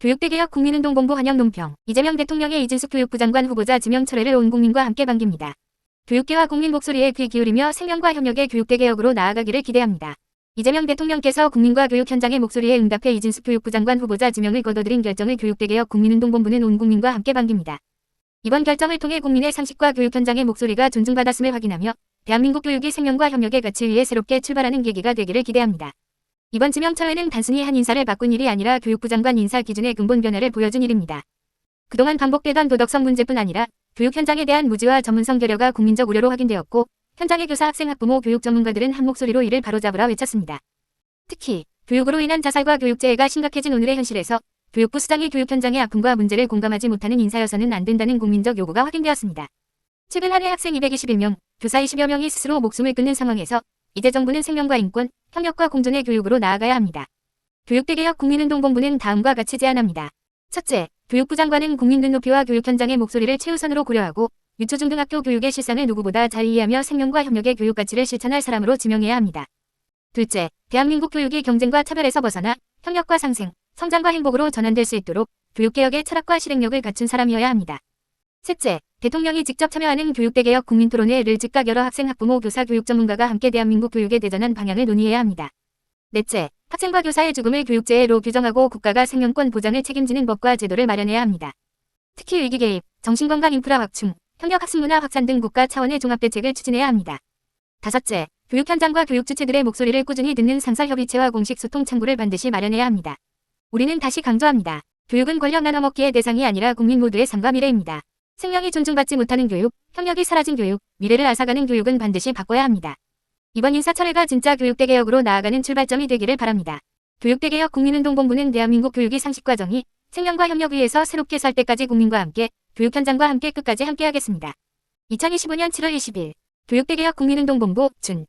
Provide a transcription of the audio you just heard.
교육대개혁 국민운동본부 한영 논평 이재명 대통령의 이진숙 교육부 장관 후보자 지명 철회를 온 국민과 함께 반깁니다. 교육계와 국민 목소리에 귀 기울이며 생명과 협력의 교육대개혁으로 나아가기를 기대합니다. 이재명 대통령께서 국민과 교육 현장의 목소리에 응답해 이진숙 교육부 장관 후보자 지명을 거둬들인 결정을 교육대개혁 국민운동본부는 온 국민과 함께 반깁니다. 이번 결정을 통해 국민의 상식과 교육 현장의 목소리가 존중받았음을 확인하며 대한민국 교육이 생명과 협력의 가치 위해 새롭게 출발하는 계기가 되기를 기대합니다. 이번 지명 철회는 단순히 한 인사를 바꾼 일이 아니라 교육부 장관 인사 기준의 근본 변화를 보여준 일입니다. 그동안 반복되던 도덕성 문제뿐 아니라 교육 현장에 대한 무지와 전문성 결여가 국민적 우려로 확인되었고 현장의 교사, 학생, 학부모, 교육 전문가들은 한 목소리로 이를 바로잡으라 외쳤습니다. 특히 교육으로 인한 자살과 교육재해가 심각해진 오늘의 현실에서 교육부 수장이 교육 현장의 아픔과 문제를 공감하지 못하는 인사여서는 안 된다는 국민적 요구가 확인되었습니다. 최근 한 해 학생 221명, 교사 20여 명이 스스로 목숨을 끊는 상황에서 이제 정부는 생명과 인권, 협력과 공존의 교육으로 나아가야 합니다. 교육대개혁 국민운동본부는 다음과 같이 제안합니다. 첫째, 교육부 장관은 국민 눈높이와 교육 현장의 목소리를 최우선으로 고려하고 유초중등학교 교육의 실상을 누구보다 잘 이해하며 생명과 협력의 교육 가치를 실천할 사람으로 지명해야 합니다. 둘째, 대한민국 교육이 경쟁과 차별에서 벗어나 협력과 상생, 성장과 행복으로 전환될 수 있도록 교육개혁의 철학과 실행력을 갖춘 사람이어야 합니다. 셋째, 대통령이 직접 참여하는 교육대개혁 국민토론회를 즉각 여러 학생, 학부모, 교사, 교육 전문가가 함께 대한민국 교육의 대전한 방향을 논의해야 합니다. 넷째, 학생과 교사의 죽음을 교육재해로 규정하고 국가가 생명권 보장을 책임지는 법과 제도를 마련해야 합니다. 특히 위기 개입, 정신건강 인프라 확충, 협력 학습 문화 확산 등 국가 차원의 종합대책을 추진해야 합니다. 다섯째, 교육 현장과 교육 주체들의 목소리를 꾸준히 듣는 상설협의체와 공식 소통 창구를 반드시 마련해야 합니다. 우리는 다시 강조합니다. 교육은 권력 나눠먹기의 대상이 아니라 국민 모두의 삶과 미래입니다. 생명이 존중받지 못하는 교육, 협력이 사라진 교육, 미래를 앗아가는 교육은 반드시 바꿔야 합니다. 이번 인사철회가 진짜 교육대 개혁으로 나아가는 출발점이 되기를 바랍니다. 교육대 개혁 국민운동본부는 대한민국 교육이 상식과정이 생명과 협력 위에서 새롭게 살 때까지 국민과 함께, 교육 현장과 함께 끝까지 함께하겠습니다. 2025년 7월 20일 교육대 개혁 국민운동본부 준